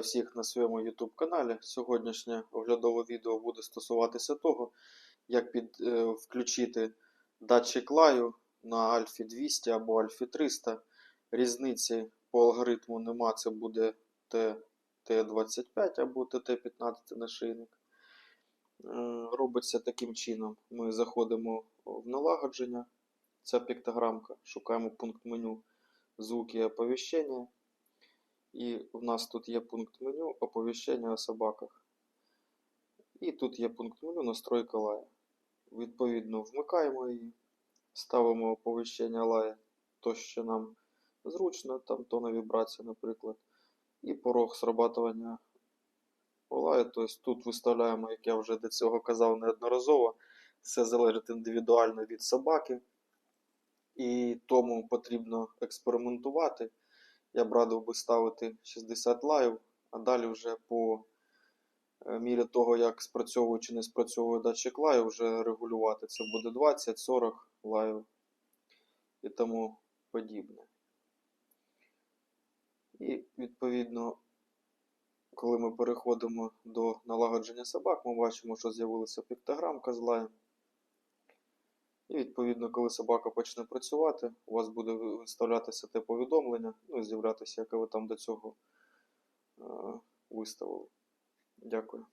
всіх на своєму YouTube каналі. Сьогоднішнє оглядове відео буде стосуватися того, як під, е, включити датчик лаю на Альфі 200 або Альфі 300. Різниці по алгоритму нема, це буде TT25 або TT15 нашийник. Е, Робиться таким чином. Ми заходимо в налагодження. Ця піктограмка, шукаємо пункт меню звуки і оповіщення. І в нас тут є пункт меню оповіщення о собаках. І тут є пункт меню настройка лая. Відповідно, вмикаємо її, ставимо оповіщення лая, то, що нам зручно, там тона вібрація, наприклад. І порог срабатування лаю. Тобто тут виставляємо, як я вже до цього казав неодноразово, все залежить індивідуально від собаки. І тому потрібно експериментувати. Я б радив би ставити 60 лайв, а далі вже по е, мірі того, як спрацьовує чи не спрацьовує датчик лайв, вже регулювати. Це буде 20-40 лайв і тому подібне. І відповідно, коли ми переходимо до налагодження собак, ми бачимо, що з'явилася піктограмка з лаєм. І відповідно, коли собака почне працювати, у вас буде виставлятися те повідомлення, ну і з'являтися, яке ви там до цього е, виставили. Дякую.